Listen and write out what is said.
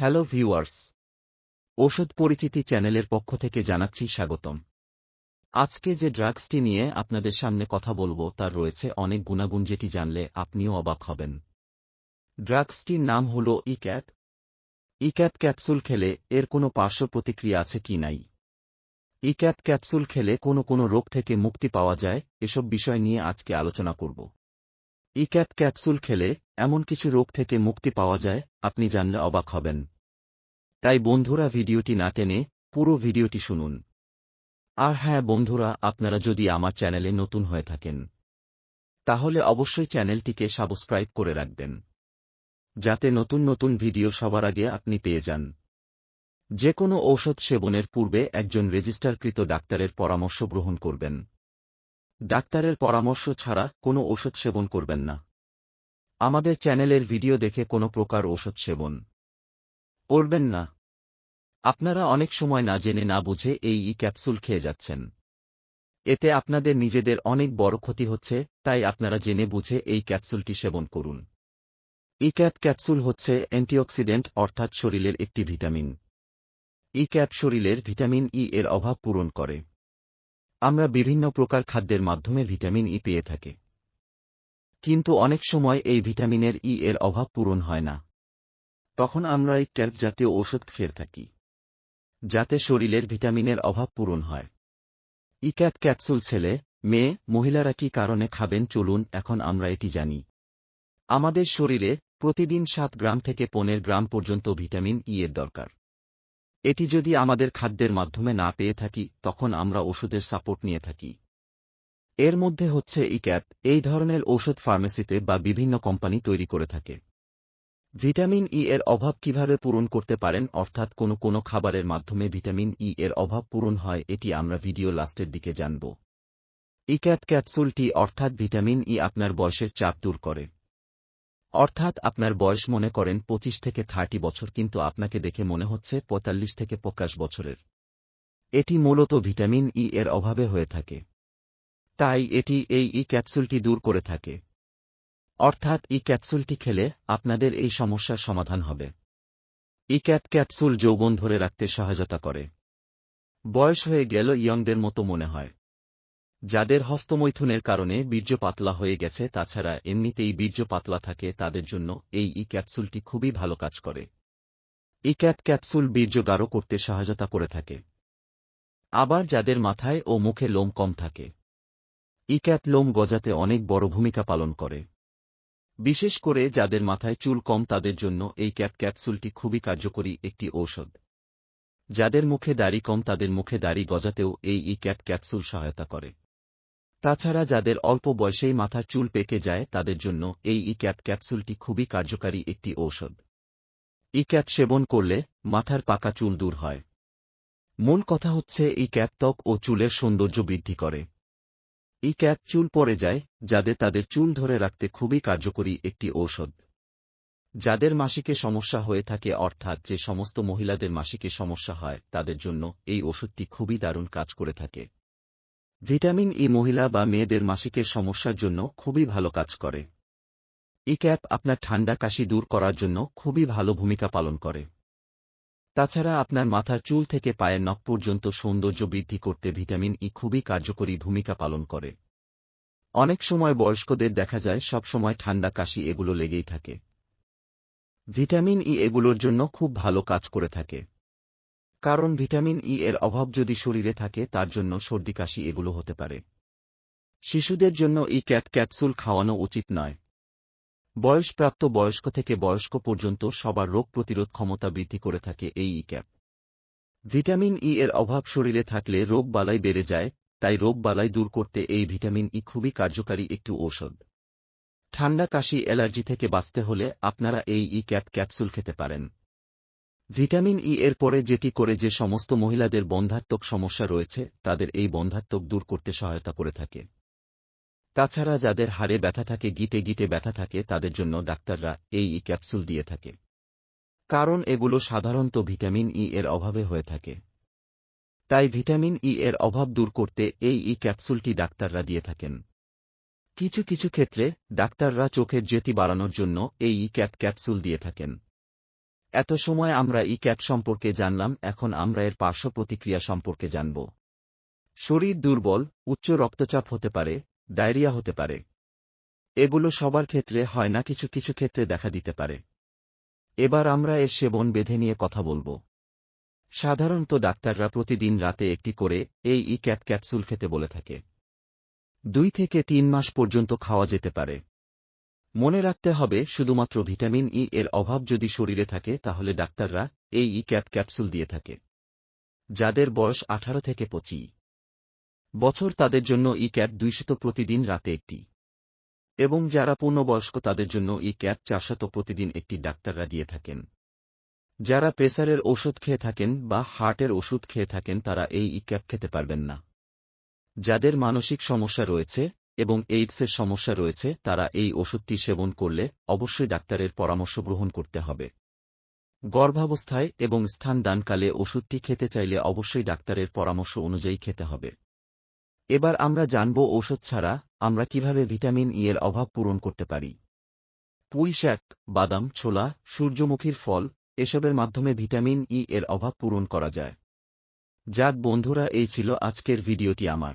Hello viewers ওষুধ পরিচিতি চ্যানেলের পক্ষ থেকে জানাচ্ছি স্বাগতম। আজকে যে ড্রাগসটি নিয়ে আপনাদের সামনে কথা বলব, তার রয়েছে অনেক গুণাগুণ যেটি জানলে আপনিও অবাক হবেন। ড্রাগসটির নাম হল ইক্যাট ইক্যাট ক্যাপসুল খেলে এর কোনো পার্শ্ব প্রতিক্রিয়া আছে কি নাই? ইক্যাট ক্যাপসুল খেলে কোনো কোনো রোগ থেকে মুক্তি পাওয়া যায়, এসব বিষয় নিয়ে আজকে আলোচনা করব। ইক্যাট ক্যাপসুল খেলে এমন কিছু রোগ থেকে মুক্তি পাওয়া যায়, আপনি জানলে অবাক হবেন। তাই বন্ধুরা ভিডিওটি না টেনে পুরো ভিডিওটি শুনুন। আর হ্যাঁ বন্ধুরা, আপনারা যদি আমার চ্যানেলে নতুন হয়ে থাকেন, তাহলে অবশ্যই চ্যানেলটিকে সাবস্ক্রাইব করে রাখবেন। যাতে নতুন নতুন ভিডিও সবার আগে আপনি পেয়ে যান। যে কোনো ঔষধ সেবনের পূর্বে একজন রেজিস্টারকৃত ডাক্তারের পরামর্শ গ্রহণ করবেন। ডাক্তারের পরামর্শ ছাড়া কোনো ওষুধ সেবন করবেন না। আমাদের চ্যানেলের ভিডিও দেখে কোনো প্রকার ওষুধ সেবন করবেন না। আপনারা অনেক সময় না জেনে না বুঝে এই ই ক্যাপসুল খেয়ে যাচ্ছেন। এতে আপনাদের নিজেদের অনেক বড় ক্ষতি হচ্ছে, তাই আপনারা জেনে বুঝে এই ক্যাপসুলটি সেবন করুন। ই ক্যাপ ক্যাপসুল হচ্ছে অ্যান্টিঅক্সিডেন্ট, অর্থাৎ শরীরের একটি ভিটামিন। ই ক্যাপ শরীরের ভিটামিন ই এর অভাব পূরণ করে। আমরা বিভিন্ন প্রকার খাদ্যের মাধ্যমে ভিটামিন ই পেয়ে থাকি। কিন্তু অনেক সময় এই ভিটামিনের ই এর অভাব পূরণ হয় না। তখন আমরা এই ক্যাপ জাতীয় ওষুধ খেয়ে থাকি, যাতে শরীরের ভিটামিনের অভাব পূরণ হয়। ই ক্যাপ ক্যাপসুল ছেলে, মেয়ে, মহিলারা কি কারণে খাবেন? চলুন, এখন আমরা এটি জানি। আমাদের শরীরে প্রতিদিন সাত গ্রাম থেকে পনেরো গ্রাম পর্যন্ত ভিটামিন ই এর দরকার। এটি যদি আমাদের খাদ্যের মাধ্যমে না পেয়ে থাকি, তখন আমরা ওষুধের সাপোর্ট নিয়ে থাকি। এর মধ্যে হচ্ছে ইক্যাপ, এই ধরনের ঔষধ ফার্মেসিতে বা বিভিন্ন কোম্পানি তৈরি করে থাকে। ভিটামিন ই এর অভাব কীভাবে পূরণ করতে পারেন? অর্থাৎ কোনো কোনো খাবারের মাধ্যমে ভিটামিন ই এর অভাব পূরণ হয়, এটি আমরা ভিডিও লাস্টের দিকে জানব। ইক্যাপ ক্যাপসুলটি অর্থাৎ ভিটামিন ই আপনার বয়সের চাপ দূর করে। অর্থাৎ আপনার বয়স মনে করেন পঁচিশ থেকে থার্টি বছর, কিন্তু আপনাকে দেখে মনে হচ্ছে পঁয়তাল্লিশ থেকে পঁচাশ বছরের। এটি মূলত ভিটামিন ই এর অভাবে হয়ে থাকে। তাই এটি এই ই ক্যাপসুলটি দূর করে থাকে। অর্থাৎ ই ক্যাপসুলটি খেলে আপনাদের এই সমস্যার সমাধান হবে। ই ক্যাপ ক্যাপসুল যৌবন ধরে রাখতে সহায়তা করে। বয়স হয়ে গেল ইয়ংদের মতো মনে হয়। যাদের হস্তমৈথুনের কারণে বীর্য পাতলা হয়ে গেছে, তাছাড়া এমনিতেই বীর্য পাতলা থাকে তাদের জন্য এই ই ক্যাপসুলটি খুবই ভালো কাজ করে। ই ক্যাপ ক্যাপসুল বীর্য গাঢ় করতে সহায়তা করে থাকে। আবার যাদের মাথায় ও মুখে লোম কম থাকে, ই ক্যাপ লোম গজাতে অনেক বড় ভূমিকা পালন করে। বিশেষ করে যাদের মাথায় চুল কম, তাদের জন্য এই ক্যাপ ক্যাপসুলটি খুবই কার্যকরী একটি ঔষধ। যাদের মুখে দাড়ি কম, তাদের মুখে দাড়ি গজাতেও এই ই ক্যাপ ক্যাপসুল সহায়তা করে। তাছাড়া যাদের অল্প বয়সেই মাথার চুল পেকে যায়, তাদের জন্য এই ই ক্যাপ ক্যাপসুলটি খুবই কার্যকারী একটি ঔষধ। ই ক্যাপ সেবন করলে মাথার পাকা চুল দূর হয়। মূল কথা হচ্ছে, এই ক্যাপ ত্বক ও চুলের সৌন্দর্য বৃদ্ধি করে। এই ক্যাপ চুল পড়ে যায়, যাদের তাদের চুল ধরে রাখতে খুবই কার্যকরী একটি ঔষধ। যাদের মাসিকে সমস্যা হয়ে থাকে, অর্থাৎ যে সমস্ত মহিলাদের মাসিকে সমস্যা হয়, তাদের জন্য এই ওষুধটি খুবই দারুণ কাজ করে থাকে। ভিটামিন ই মহিলা বা মেয়েদের মাসিকের সমস্যার জন্য খুবই ভালো কাজ করে। ই ক্যাপ আপনার ঠান্ডা কাশি দূর করার জন্য খুবই ভালো ভূমিকা পালন করে। তাছাড়া আপনার মাথার চুল থেকে পায়ের নখ পর্যন্ত সৌন্দর্য বৃদ্ধি করতে ভিটামিন ই খুবই কার্যকরী ভূমিকা পালন করে। অনেক সময় বয়স্কদের দেখা যায় সব সময় ঠান্ডা কাশি এগুলো লেগেই থাকে। ভিটামিন ই এগুলোর জন্য খুব ভালো কাজ করে থাকে। কারণ ভিটামিন ই এর অভাব যদি শরীরে থাকে, তার জন্য সর্দি কাশি এগুলো হতে পারে। শিশুদের জন্য ই ক্যাট ক্যাপসুল খাওয়ানো উচিত নয়। বয়সপ্রাপ্ত বয়স্ক থেকে বয়স্ক পর্যন্ত সবার রোগ প্রতিরোধ ক্ষমতা বৃদ্ধি করে থাকে এই ই ক্যাপ। ভিটামিন ই এর অভাব শরীরে থাকলে রোগ বালাই বেড়ে যায়, তাই রোগ বালাই দূর করতে এই ভিটামিন ই খুবই কার্যকারী একটি ঔষধ। ঠান্ডা কাশি অ্যালার্জি থেকে বাঁচতে হলে আপনারা এই ই ক্যাপ ক্যাপসুল খেতে পারেন। ভিটামিন ই এর পরে যেটি করে যে সমস্ত মহিলাদের বন্ধাত্মক সমস্যা রয়েছে, তাদের এই বন্ধাত্মক দূর করতে সহায়তা করে থাকে। তাছাড়া যাদের হাড়ে ব্যথা থাকে, গিটে গিটে ব্যথা থাকে, তাদের জন্য ডাক্তাররা এই ই ক্যাপসুল দিয়ে থাকে। কারণ এগুলো সাধারণত ভিটামিন ই এর অভাবে হয়ে থাকে। তাই ভিটামিন ই এর অভাব দূর করতে এই ই ক্যাপসুলটি ডাক্তাররা দিয়ে থাকেন। কিছু কিছু ক্ষেত্রে ডাক্তাররা চোখের জ্যোতি বাড়ানোর জন্য এই ই ক্যাপ ক্যাপসুল দিয়ে থাকেন। এত সময় আমরা ই ক্যাট সম্পর্কে জানলাম, এখন আমরা এর পার্শ্ব প্রতিক্রিয়া সম্পর্কে জানব। শরীর দুর্বল, উচ্চ রক্তচাপ হতে পারে, ডায়রিয়া হতে পারে। এগুলো সবার ক্ষেত্রে হয় না, কিছু কিছু ক্ষেত্রে দেখা দিতে পারে। এবার আমরা এর সেবন বেঁধে নিয়ে কথা বলব। সাধারণত ডাক্তাররা প্রতিদিন রাতে একটি করে এই ই ক্যাট ক্যাপসুল খেতে বলে থাকে। দুই থেকে তিন মাস পর্যন্ত খাওয়া যেতে পারে। মনে রাখতে হবে, শুধুমাত্র ভিটামিন ই এর অভাব যদি শরীরে থাকে, তাহলে ডাক্তাররা এই ই ক্যাপ ক্যাপসুল দিয়ে থাকে। যাদের বয়স আঠারো থেকে পঁচি বছর, তাদের জন্য ই ক্যাট দুইশত প্রতিদিন রাতে একটি। এবং যারা পূর্ণবয়স্ক, তাদের জন্য ই ক্যাট চারশত প্রতিদিন একটি ডাক্তাররা দিয়ে থাকেন। যারা প্রেসারের ওষুধ খেয়ে থাকেন বা হার্টের ওষুধ খেয়ে থাকেন, তারা এই ই ক্যাপ খেতে পারবেন না। যাদের মানসিক সমস্যা রয়েছে এবং এইডসের সমস্যা রয়েছে, তারা এই ওষুধটি সেবন করলে অবশ্যই ডাক্তারের পরামর্শ গ্রহণ করতে হবে। গর্ভাবস্থায় এবং স্থান দানকালে ওষুধটি খেতে চাইলে অবশ্যই ডাক্তারের পরামর্শ অনুযায়ী খেতে হবে। এবার আমরা জানব ঔষধ ছাড়া আমরা কীভাবে ভিটামিন ই এর অভাব পূরণ করতে পারি। পুঁই শাক, বাদাম, ছোলা, সূর্যমুখীর ফল এসবের মাধ্যমে ভিটামিন ই এর অভাব পূরণ করা যায়। যাক বন্ধুরা, এই ছিল আজকের ভিডিওটি আমার।